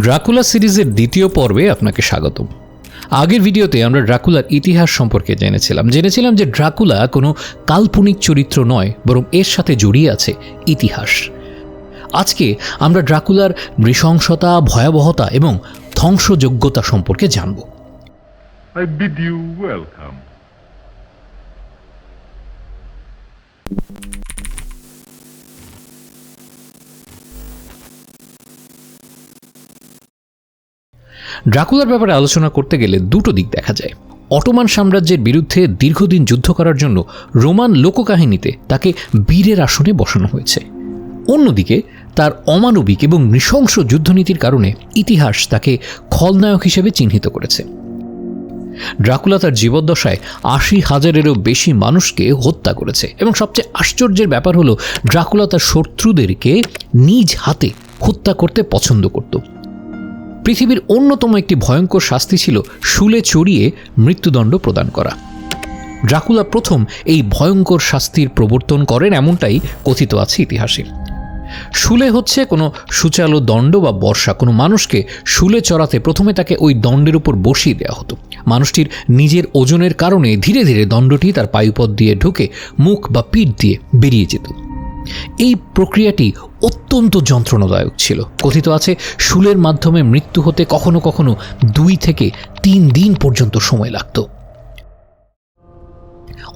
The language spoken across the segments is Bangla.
ড্রাকুলা সিরিজের দ্বিতীয় পর্বে আপনাকে স্বাগতম। আগের ভিডিওতে আমরা ড্রাকুলার ইতিহাস সম্পর্কে জেনেছিলাম। জেনেছিলাম যে ড্রাকুলা কোনো কাল্পনিক চরিত্র নয়, বরং এর সাথে জড়িয়ে আছে ইতিহাস। আজকে আমরা ড্রাকুলার নৃশংসতা, ভয়াবহতা এবং ধ্বংসযোগ্যতা সম্পর্কে জানব। I bid you welcome. ড্রাকুলার ব্যাপারে আলোচনা করতে গেলে দুটো দিক দেখা যায়। অটোমান সাম্রাজ্যের বিরুদ্ধে দীর্ঘদিন যুদ্ধ করার জন্য রোমান লোককাহিনীতে তাকে বীরের আসনে বসানো হয়েছে। অন্যদিকে, তার অমানবিক এবং নৃশংস যুদ্ধনীতির কারণে ইতিহাস তাকে খলনায়ক হিসেবে চিহ্নিত করেছে। ড্রাকুলা তার জীবদ্দশায় আশি হাজারেরও বেশি মানুষকে হত্যা করেছে এবং সবচেয়ে আশ্চর্যের ব্যাপার হলো, ড্রাকুলা তার শত্রুদেরকে নিজ হাতে হত্যা করতে পছন্দ করত। পৃথিবীর অন্যতম একটি ভয়ঙ্কর শাস্তি ছিল শুলে চড়িয়ে মৃত্যুদণ্ড প্রদান করা। ড্রাকুলা প্রথম এই ভয়ঙ্কর শাস্তির প্রবর্তন করেন এমনটাই কথিত আছে ইতিহাসে। শুলে হচ্ছে কোনো সুচালো দণ্ড বা বর্ষা, কোনো মানুষকে শুলে চড়াতে প্রথমে তাকে ওই দণ্ডের উপর বসিয়ে দেওয়া হতো। মানুষটির নিজের ওজনের কারণে ধীরে ধীরে দণ্ডটি তার পায়ুপথ দিয়ে ঢুকে মুখ বা পিঠ দিয়ে বেরিয়ে যেত। এই প্রক্রিয়াটি অত্যন্ত যন্ত্রণাদায়ক ছিল। কথিত আছে, শুলের মাধ্যমে মৃত্যু হতে কখনো কখনো দুই থেকে তিন দিন পর্যন্ত সময় লাগত।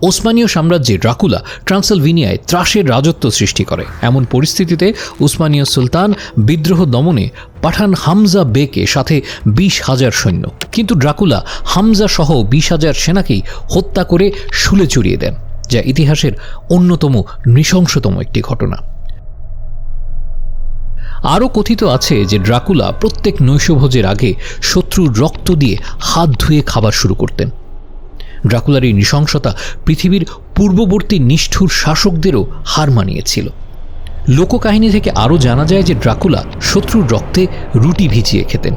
ওসমানীয় সাম্রাজ্যে ড্রাকুলা ট্রান্সলভিনিয়ায় ত্রাসের রাজত্ব সৃষ্টি করে। এমন পরিস্থিতিতে উসমানীয় সুলতান বিদ্রোহ দমনে পাঠান হামজা বেকে সাথে বিশ হাজার সৈন্য। কিন্তু ড্রাকুলা হামজা সহ বিশ হাজার সেনাকেই হত্যা করে শুলে চড়িয়ে দেন। যা ইতিহাসের অন্যতম নৃশংসতম একটি ঘটনা। আরও কথিত আছে যে ড্রাকুলা প্রত্যেক নৈশভোজের আগে শত্রুর রক্ত দিয়ে হাত ধুয়ে খাবার শুরু করতেন। ড্রাকুলার এই নৃশংসতা পৃথিবীর পূর্ববর্তী নিষ্ঠুর শাসকদেরও হার মানিয়েছিল। লোককাহিনী থেকে আরও জানা যায় যে ড্রাকুলা শত্রুর রক্তে রুটি ভিজিয়ে খেতেন।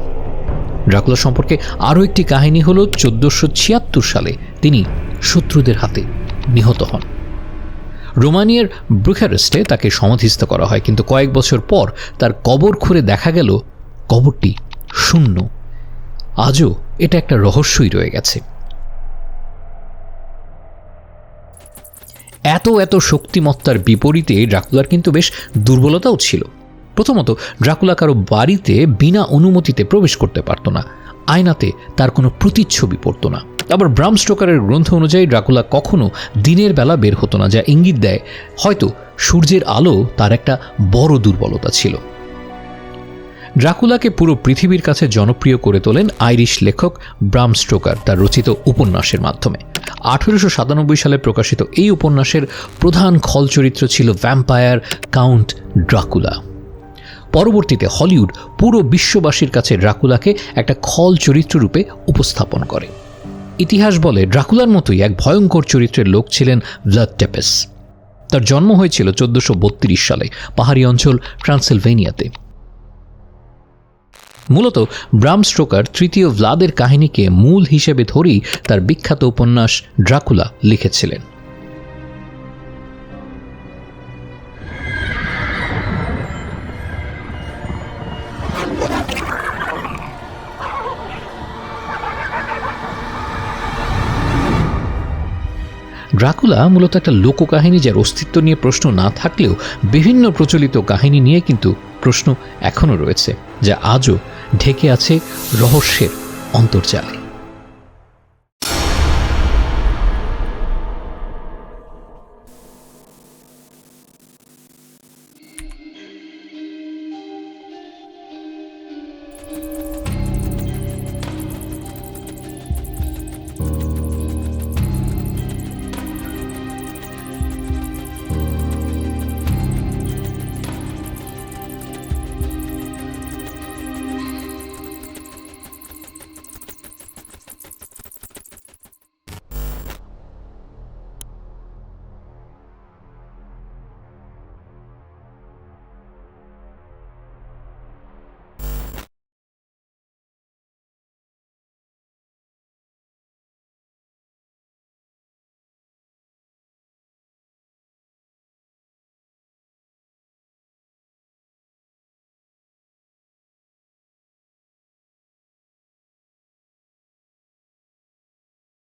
ড্রাকুলা সম্পর্কে আরও একটি কাহিনী হল চোদ্দোশো ছিয়াত্তর সালে তিনি শত্রুদের হাতে নিহত হন। রোমানিয়ার ব্রুখারেস্টে তাকে সমাধিস্থ করা হয়, কিন্তু কয়েক বছর পর তার কবর খুঁড়ে দেখা গেল, কবরটি শূন্য। আজও এটা একটা রহস্যই রয়ে গেছে। এত এত শক্তিমত্তার বিপরীতে ড্রাকুলার কিন্তু বেশ দুর্বলতাও ছিল। প্রথমত, ড্রাকুলা কারও বাড়িতে বিনা অনুমতিতে প্রবেশ করতে পারত না। আয়নাতে তার কোনো প্রতিচ্ছবি পড়তো না। আবার ব্রাম স্টোকারের গ্রন্থ অনুযায়ী ড্রাকুলা কখনো দিনের বেলা বের হতো না, যা ইঙ্গিত দেয় হয়তো সূর্যের আলো তার একটা বড় দুর্বলতা ছিল। ড্রাকুলাকে পুরো পৃথিবীর কাছে জনপ্রিয় করে তোলেন আইরিশ লেখক ব্রাম স্টোকার, তার রচিত উপন্যাসের মাধ্যমে। আঠেরোশো সাতানব্বই সালে প্রকাশিত এই উপন্যাসের প্রধান খল চরিত্র ছিল ভ্যাম্পায়ার কাউন্ট ড্রাকুলা। পরবর্তীতে হলিউড পুরো বিশ্ববাসীর কাছে ড্রাকুলাকে একটা খল চরিত্র রূপে উপস্থাপন করে। ইতিহাস বলে ড্রাকুলার মতোই এক ভয়ঙ্কর চরিত্রের লোক ছিলেন ব্লাড টেপেস। তার জন্ম হয়েছিল চোদ্দশো সালে পাহাড়ি অঞ্চল ট্রান্সেলভেনিয়াতে। মূলত ব্রাম স্ট্রোকার তৃতীয় ভ্লাদের কাহিনীকে মূল হিসেবে ধরেই তার বিখ্যাত উপন্যাস ড্রাকুলা লিখেছিলেন। ড্রাকুলা মূলত একটা লোককাহিনী যার অস্তিত্ব নিয়ে প্রশ্ন না থাকলেও বিভিন্ন প্রচলিত কাহিনী নিয়ে কিন্তু প্রশ্ন এখনও রয়েছে, যা আজও ঢেকে আছে রহস্যের অন্তর্জালে।